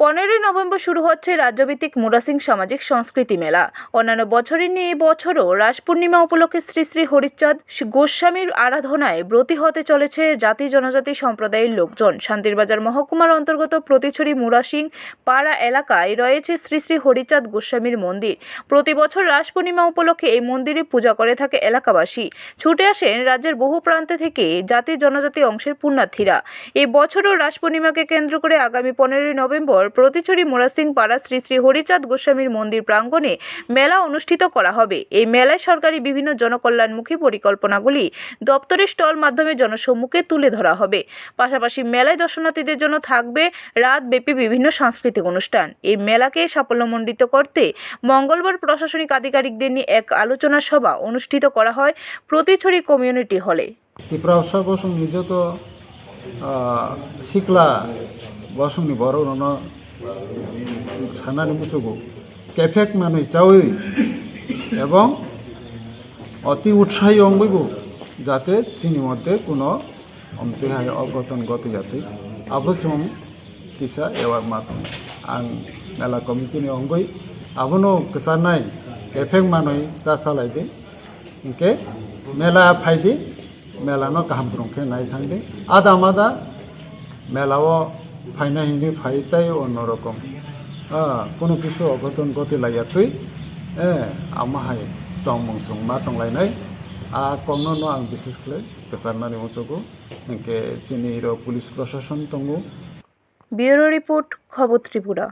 পনেরোই নভেম্বর শুরু হচ্ছে রাজ্যভিত্তিক মুরাসিং সামাজিক সংস্কৃতি মেলা। অন্যান্য বছরের নিয়ে এবছরও রাস পূর্ণিমা উপলক্ষে শ্রী শ্রী হরিচাঁদ গোস্বামীর আরাধনায় ব্রতী হতে চলেছে জাতি জনজাতি সম্প্রদায়ের লোকজন। শান্তিরবাজার মহকুমার অন্তর্গত প্রতিছড়ি মুরাসিং পাড়া এলাকায় রয়েছে শ্রী শ্রী হরিচাঁদ গোস্বামীর মন্দির। প্রতি বছর রাস পূর্ণিমা উপলক্ষে এই মন্দিরে পূজা করে থাকে এলাকাবাসী। ছুটে আসেন রাজ্যের বহু প্রান্ত থেকে জাতি জনজাতি অংশের পুণ্যার্থীরা। এই বছরও রাস পূর্ণিমাকে কেন্দ্র করে আগামী পনেরোই নভেম্বর প্রতিচুরি মোরাসিং পাড়া শ্রী শ্রী হরিচাঁদ গোস্বামীর মন্দির প্রাঙ্গণে মেলা অনুষ্ঠিত করা হবে। এই মেলায় সরকারি বিভিন্ন জনকল্যাণমুখী পরিকল্পনাগুলি দপ্তরের স্টল মাধ্যমে জনসম্মুখে তুলে ধরা হবে। পাশাপাশি মেলায় দর্শনার্থীদের জন্য থাকবে রাতব্যাপী বিভিন্ন সাংস্কৃতিক অনুষ্ঠান। এই মেলাকে সাফল্যমণ্ডিত করতে মঙ্গলবার প্রশাসনিক আধিকারিকদের নিয়ে এক আলোচনা সভা অনুষ্ঠিত করা হয় প্রতিছড়ি কমিউনিটি হলে। ত্রিপুরা বসুং নিজত সিকলা ꯋꯥꯁꯨꯡ ꯕꯔꯣꯅ সানার মুসুগু কেফেক মানে চাওয়ি এবং অতি উৎসাহী অঙ্গইব যাতে চিনি মধ্যে কোনো অন্তেহায় অঘটন গতি যাতে। আবচম কিসা এবার মাত আং মেলা কমিটিনি অঙ্গই। আবনো কেসা নাই ক্যাফেক মানুষ চা চালাই দে মেলা ফাইদি মেলানো কাহাম ব্রংকে নাই থাকে আদা মাদা মেলাও ফাইনাহিনী ফাইতাই অন্যরকম। হ্যাঁ কোনো কিছু অঘটন ঘটে লাইয়া তুই হ্যাঁ আমাহাই টং মংসং মা টংলাইনাই আ কংন ন আং বিশেষ করে মানে মচকু এনকে চিনির পুলিশ প্রশাসন তঙ্গু ব্যুরো রিপোর্ট খবর ত্রিপুরা।